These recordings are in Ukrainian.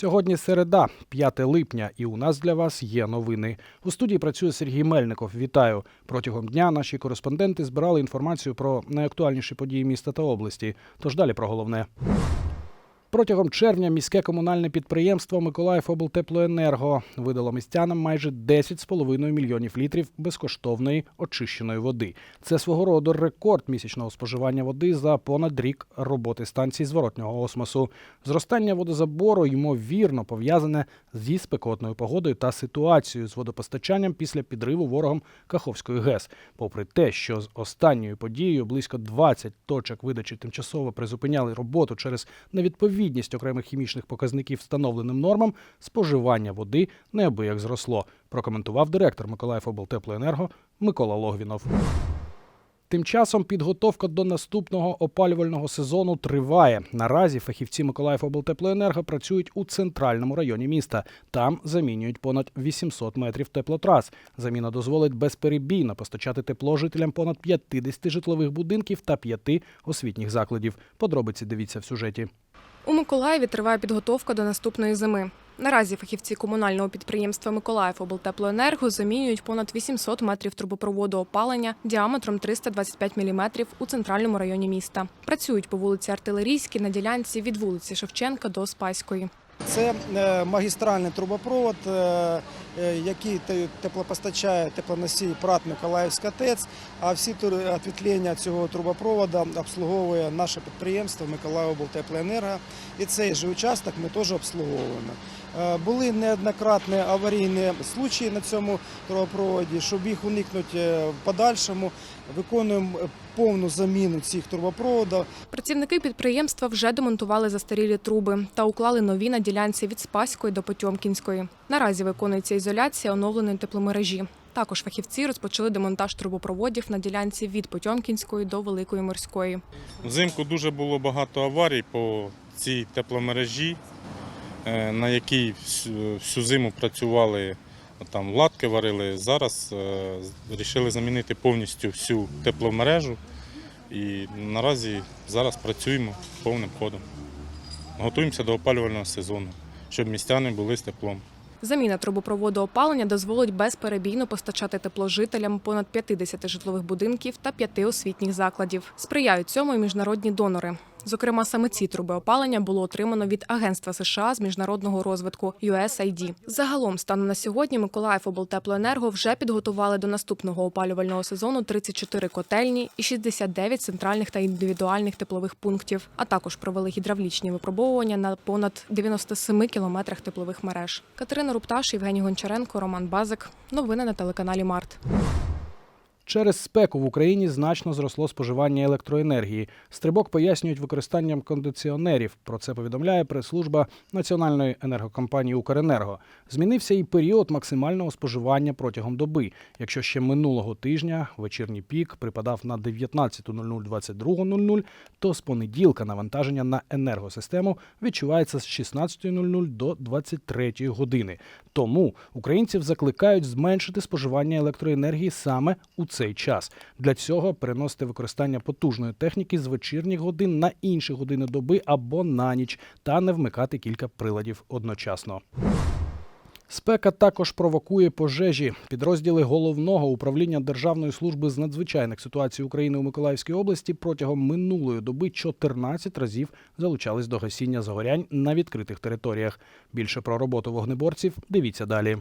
Сьогодні середа, 5 липня, і у нас для вас є новини. У студії працює Сергій Мельников. Вітаю. Протягом дня наші кореспонденти збирали інформацію про найактуальніші події міста та області. Тож далі про головне. Протягом червня міське комунальне підприємство Миколаївоблтеплоенерго видало містянам майже 10,5 мільйонів літрів безкоштовної очищеної води. Це свого роду рекорд місячного споживання води за понад рік роботи станції зворотнього осмосу. Зростання водозабору ймовірно пов'язане зі спекотною погодою та ситуацією з водопостачанням після підриву ворогом Каховської ГЕС. Попри те, що з останньою подією близько 20 точок видачі тимчасово призупиняли роботу через невідповідність окремих хімічних показників встановленим нормам, споживання води неабияк зросло. Прокоментував директор Миколаївоблтеплоенерго Микола Логвінов. Тим часом підготовка до наступного опалювального сезону триває. Наразі фахівці Миколаївоблтеплоенерго працюють у центральному районі міста. Там замінюють понад 800 метрів теплотрас. Заміна дозволить безперебійно постачати тепло жителям понад 50 житлових будинків та 5 освітніх закладів. Подробиці дивіться в сюжеті. У Миколаєві триває підготовка до наступної зими. Наразі фахівці комунального підприємства Миколаївоблтеплоенерго замінюють понад 800 метрів трубопроводу опалення діаметром 325 мм у центральному районі міста. Працюють по вулиці Артилерійській на ділянці від вулиці Шевченка до Спаської. Це е, магістральний трубопровод, е, е, який теплопостачає теплоносій ПРАТ Миколаївська ТЕЦ, а всі отвітлення цього трубопроводу обслуговує наше підприємство Миколаївоблтеплоенерго. І цей же участок ми теж обслуговуємо. Е, Були неоднократні аварійні случаї на цьому трубопроводі. Щоб їх уникнути е, в подальшому, виконуємо е, повну заміну цих трубопроводів. Працівники підприємства вже демонтували застарілі труби та уклали нові на ділянці від Спаської до Потьомкінської. Наразі виконується ізоляція оновленої тепломережі. Також фахівці розпочали демонтаж трубопроводів на ділянці від Потьомкінської до Великої Морської. Взимку дуже було багато аварій по цій тепломережі, е, на якій всю, зиму працювали, там латки варили. Зараз е, вирішили замінити повністю всю тепломережу і наразі зараз працюємо повним ходом. Готуємося до опалювального сезону, щоб містяни були з теплом. Заміна трубопроводу опалення дозволить безперебійно постачати тепло жителям понад 50 житлових будинків та 5 освітніх закладів. Сприяють цьому і міжнародні донори. Зокрема, саме ці труби опалення було отримано від Агентства США з міжнародного розвитку USAID. Загалом, станом на сьогодні, Миколаївоблтеплоенерго вже підготували до наступного опалювального сезону 34 котельні і 69 центральних та індивідуальних теплових пунктів, а також провели гідравлічні випробовування на понад 97 кілометрах теплових мереж. Катерина Рупташ, Євгеній Гончаренко, Роман Базик. Новини на телеканалі Март. Через спеку в Україні значно зросло споживання електроенергії. Стрибок пояснюють використанням кондиціонерів. Про це повідомляє прес-служба Національної енергокомпанії Укренерго. Змінився і період максимального споживання протягом доби. Якщо ще минулого тижня вечірній пік припадав на 19.00-22.00, то з понеділка навантаження на енергосистему відчувається з 16.00 до 23 години. Тому українців закликають зменшити споживання електроенергії саме у цей час. Для цього переносити використання потужної техніки з вечірніх годин на інші години доби або на ніч та не вмикати кілька приладів одночасно. Спека також провокує пожежі. Підрозділи головного управління Державної служби з надзвичайних ситуацій України у Миколаївській області протягом минулої доби 14 разів залучались до гасіння загорянь на відкритих територіях. Більше про роботу вогнеборців дивіться далі.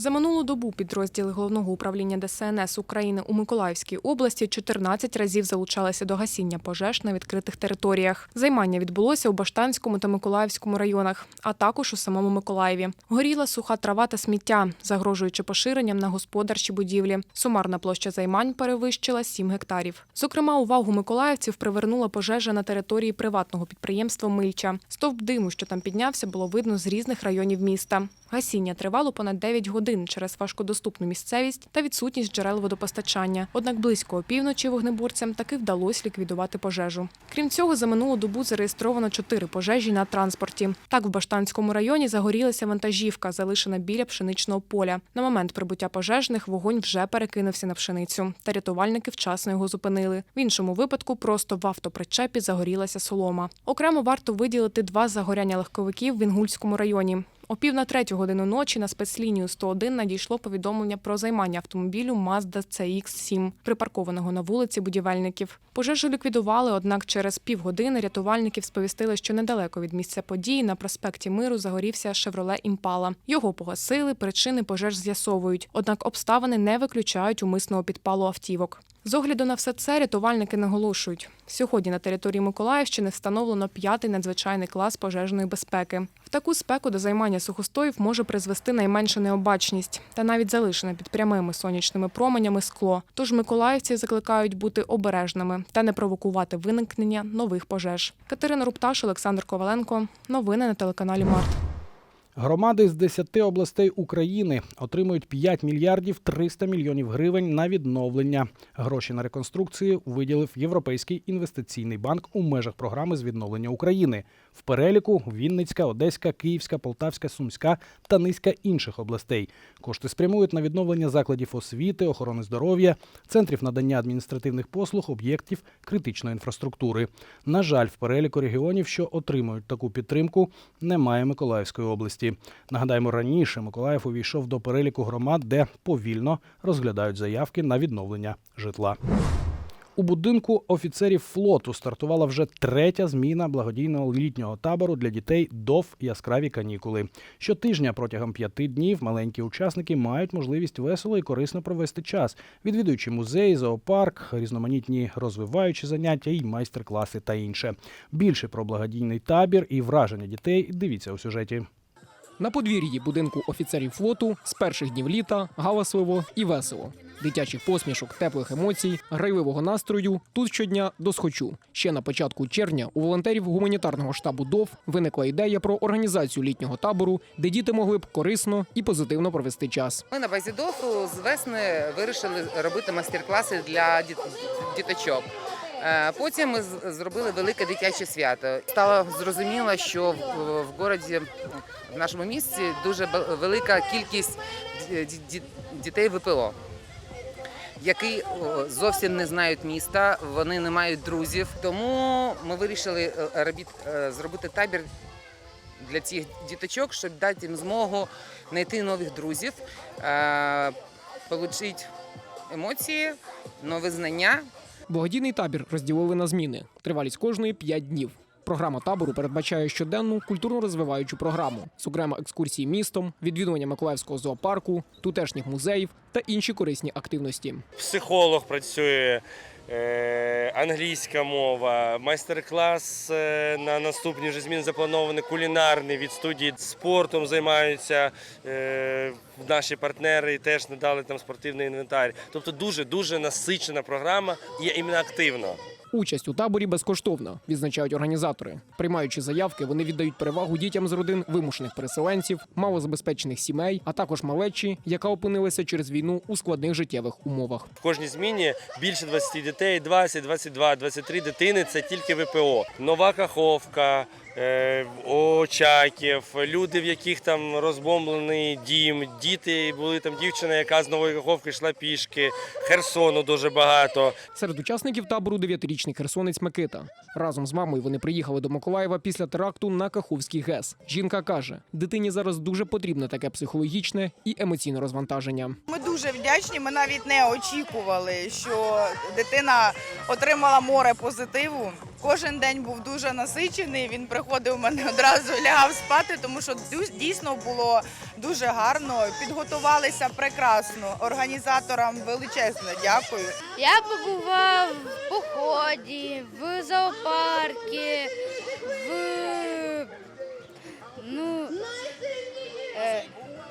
За минулу добу підрозділи головного управління ДСНС України у Миколаївській області 14 разів залучалися до гасіння пожеж на відкритих територіях. Займання відбулося у Баштанському та Миколаївському районах, а також у самому Миколаєві. Горіла суха трава та сміття, загрожуючи поширенням на господарчі будівлі. Сумарна площа займань перевищила 7 гектарів. Зокрема, увагу миколаївців привернула пожежа на території приватного підприємства Мильча. Стовп диму, що там піднявся, було видно з різних районів міста. Гасіння тривало понад 9 годин через важкодоступну місцевість та відсутність джерел водопостачання. Однак близько опівночі вогнеборцям таки вдалося ліквідувати пожежу. Крім цього, за минулу добу зареєстровано чотири пожежі на транспорті. Так, в Баштанському районі загорілася вантажівка, залишена біля пшеничного поля. На момент прибуття пожежних вогонь вже перекинувся на пшеницю, та рятувальники вчасно його зупинили. В іншому випадку просто в автопричепі загорілася солома. Окремо варто виділити два загоряння легковиків в Інгульському районі. О пів на третю годину ночі на спецлінію 101 надійшло повідомлення про займання автомобілю Mazda CX-7, припаркованого на вулиці будівельників. Пожежу ліквідували, однак через півгодини рятувальників сповістили, що недалеко від місця події на проспекті Миру загорівся Шевроле Імпала. Його погасили, причини пожеж з'ясовують. Однак обставини не виключають умисного підпалу автівок. З огляду на все це рятувальники наголошують. Сьогодні на території Миколаївщини встановлено п'ятий надзвичайний клас пожежної безпеки. В таку спеку до займання сухостоїв може призвести найменша необачність та навіть залишене під прямими сонячними променями скло. Тож миколаївці закликають бути обережними та не провокувати виникнення нових пожеж. Катерина Рупташ, Олександр Коваленко. Новини на телеканалі Март. Громади з 10 областей України отримують 5 мільярдів 300 мільйонів гривень на відновлення. Гроші на реконструкцію виділив Європейський інвестиційний банк у межах програми з відновлення України. В переліку Вінницька, Одеська, Київська, Полтавська, Сумська та низка інших областей. Кошти спрямують на відновлення закладів освіти, охорони здоров'я, центрів надання адміністративних послуг, об'єктів критичної інфраструктури. На жаль, в переліку регіонів, що отримують таку підтримку, немає Миколаївської області. Нагадаємо, раніше Миколаїв увійшов до переліку громад, де повільно розглядають заявки на відновлення житла. У будинку офіцерів флоту стартувала вже третя зміна благодійного літнього табору для дітей ДОВ яскраві канікули. Щотижня протягом п'яти днів маленькі учасники мають можливість весело і корисно провести час, відвідуючи музей, зоопарк, різноманітні розвиваючі заняття і майстер-класи та інше. Більше про благодійний табір і враження дітей дивіться у сюжеті. На подвір'ї будинку офіцерів флоту з перших днів літа галасливо і весело. Дитячих посмішок, теплих емоцій, грайливого настрою тут щодня досхочу. Ще на початку червня у волонтерів гуманітарного штабу ДОВ виникла ідея про організацію літнього табору, де діти могли б корисно і позитивно провести час. Ми на базі ДОФу з весни вирішили робити майстер-класи для діт- діточок. Е, Потім ми зробили велике дитяче свято. Стало зрозуміло, що в, городі, в нашому місті, дуже велика кількість ді- ді- ді- дітей ВПО, які зовсім не знають міста, вони не мають друзів. Тому ми вирішили е, е, зробити табір для цих діточок, щоб дати їм змогу знайти нових друзів, отримати емоції, нові знання. Благодійний табір розділили на зміни. Тривалість кожної 5 днів. Програма табору передбачає щоденну культурно-розвиваючу програму, зокрема екскурсії містом, відвідування Миколаївського зоопарку, тутешніх музеїв та інші корисні активності. психолог працює, англійська мова, майстер-клас е, на наступні вже зміни запланований кулінарний від студії спортом займаються е, наші партнери і теж надали там спортивний інвентар. Тобто дуже дуже насичена програма і іменно активна. Участь у таборі безкоштовна, відзначають організатори. Приймаючи заявки, вони віддають перевагу дітям з родин вимушених переселенців, малозабезпечених сімей, а також малечі, яка опинилася через війну у складних життєвих умовах. В кожній зміні більше 20 дітей, 20, 22, 23 дитини це тільки ВПО. Нова Каховка, Очаків, люди, в яких там розбомблений дім, діти були там дівчина, яка з нової Каховки йшла пішки, Херсону дуже багато. Серед учасників табору дев'ятирічний херсонець Микита. Разом з мамою вони приїхали до Миколаєва після теракту на Каховський ГЕС. Жінка каже, дитині зараз дуже потрібне таке психологічне і емоційне розвантаження. Ми дуже вдячні. Ми навіть не очікували, що дитина отримала море позитиву. Кожен день був дуже насичений. Він приходив у мене одразу лягав спати, тому що дійсно було дуже гарно. Підготувалися прекрасно. Організаторам величезне дякую. Я побував в поході, в зоопаркі, в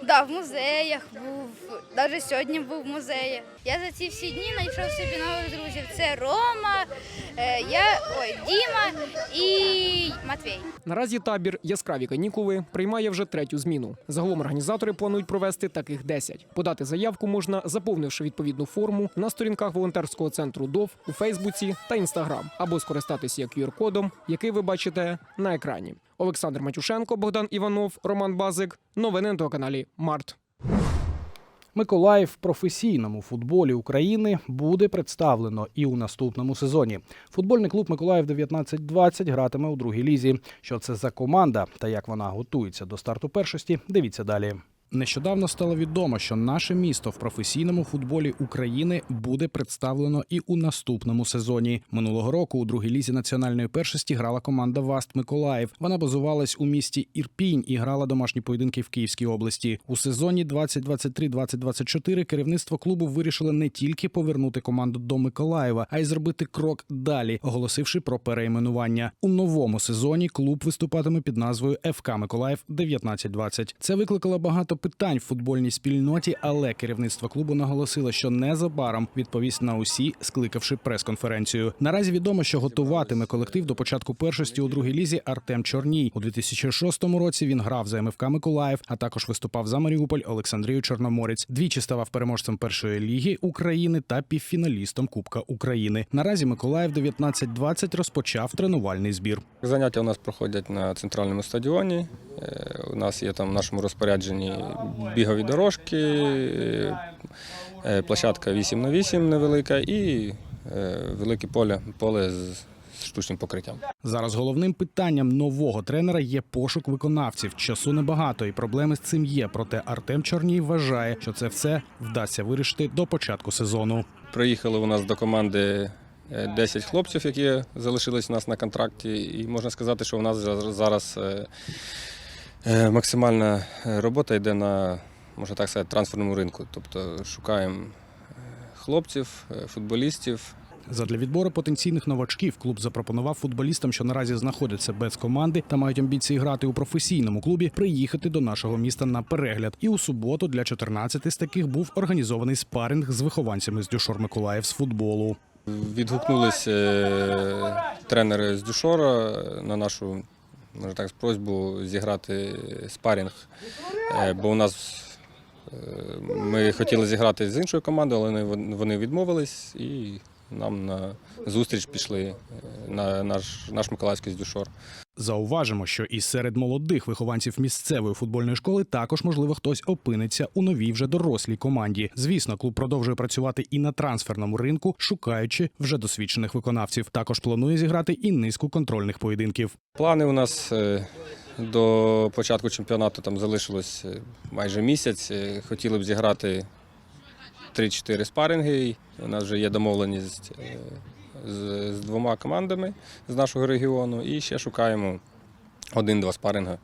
Да, в музеях був. Навіть сьогодні був в музеї. Я за ці всі дні знайшов собі нових друзів. Це Рома, е, я, ой, Діма і Матвій. Наразі табір Яскраві канікули приймає вже третю зміну. Загалом організатори планують провести таких 10. Подати заявку можна, заповнивши відповідну форму на сторінках волонтерського центру ДОВ у Фейсбуці та Інстаграм, або скористатися QR-кодом, який ви бачите на екрані. Олександр Матюшенко, Богдан Іванов, Роман Базик. Новини на каналі Март. Миколаїв в професійному футболі України буде представлено і у наступному сезоні. Футбольний клуб Миколаїв 1920 гратиме у другій лізі. Що це за команда та як вона готується до старту першості? Дивіться далі. Нещодавно стало відомо, що наше місто в професійному футболі України буде представлено і у наступному сезоні. Минулого року у другій лізі національної першості грала команда Васт Миколаїв. Вона базувалась у місті Ірпінь і грала домашні поєдинки в Київській області. У сезоні 2023-2024 керівництво клубу вирішило не тільки повернути команду до Миколаєва, а й зробити крок далі, оголосивши про перейменування. У новому сезоні клуб виступатиме під назвою ФК Миколаїв 1920. Це викликало багато питань в футбольній спільноті, але керівництво клубу наголосило, що незабаром відповість на усі, скликавши прес-конференцію. Наразі відомо, що готуватиме колектив до початку першості у другій лізі Артем Чорній. У 2006 році він грав за МФК Миколаїв, а також виступав за Маріуполь Олександрію Чорноморець. Двічі ставав переможцем першої ліги України та півфіналістом Кубка України. Наразі Миколаїв 19-20 розпочав тренувальний збір. Заняття у нас проходять на центральному стадіоні. Е, У нас є там в нашому розпорядженні бігові дорожки, е, е, площадка 8 на 8 невелика і е, велике поле, поле з штучним покриттям. Зараз головним питанням нового тренера є пошук виконавців. Часу небагато, і проблеми з цим є. Проте Артем Чорній вважає, що це все вдасться вирішити до початку сезону. Приїхали у нас до команди е, 10 хлопців, які залишились у нас на контракті, і можна сказати, що у нас зараз максимальна е, робота йде на, можна так сказати, трансферному ринку. Тобто шукаємо е, хлопців, е, футболістів, Задля відбору потенційних новачків клуб запропонував футболістам, що наразі знаходяться без команди та мають амбіції грати у професійному клубі, приїхати до нашого міста на перегляд. І у суботу для 14 з таких був організований спаринг з вихованцями з Дюшор Миколаїв з футболу. Відгукнулись е, тренери з Дюшора на нашу може так, просьбу зіграти спарінг, Е, бо у нас е, ми хотіли зіграти з іншою командою, але вони- відмовились і нам на зустріч пішли е, на наш, наш Миколаївський Дюшор. Зауважимо, що і серед молодих вихованців місцевої футбольної школи також можливо хтось опиниться у новій вже дорослій команді. Звісно, клуб продовжує працювати і на трансферному ринку, шукаючи вже досвідчених виконавців. Також планує зіграти і низку контрольних поєдинків. Плани у нас е, до початку чемпіонату там залишилось е, майже місяць. Хотіли б зіграти 3-4 спаринги. У нас вже є домовленість е, з, з двома командами з нашого регіону і ще шукаємо один-два спаринга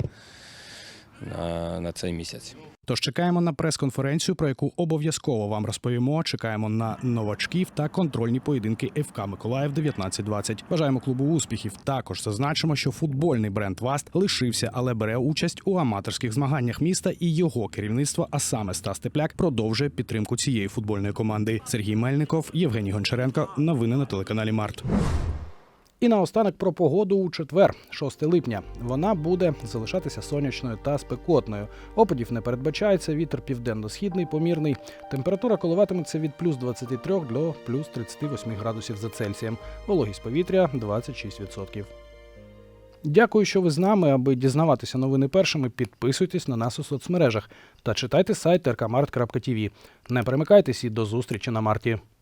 на, на цей місяць. Тож чекаємо на прес-конференцію, про яку обов'язково вам розповімо. Чекаємо на новачків та контрольні поєдинки ФК Миколаїв 1920. Бажаємо клубу успіхів. Також зазначимо, що футбольний бренд Васт лишився, але бере участь у аматорських змаганнях міста, і його керівництво, а саме Стас Тепляк, продовжує підтримку цієї футбольної команди. Сергій Мельников, Євгеній Гончаренко. Новини на телеканалі Март. І наостанок про погоду у четвер, 6 липня. Вона буде залишатися сонячною та спекотною. Опадів не передбачається. Вітер південно-східний, помірний. Температура коливатиметься від плюс 23 до плюс 38 градусів за Цельсієм. Вологість повітря 26%. Дякую, що ви з нами. Аби дізнаватися новини першими, підписуйтесь на нас у соцмережах та читайте сайт rkmart.tv. Не перемикайтесь і до зустрічі на марті.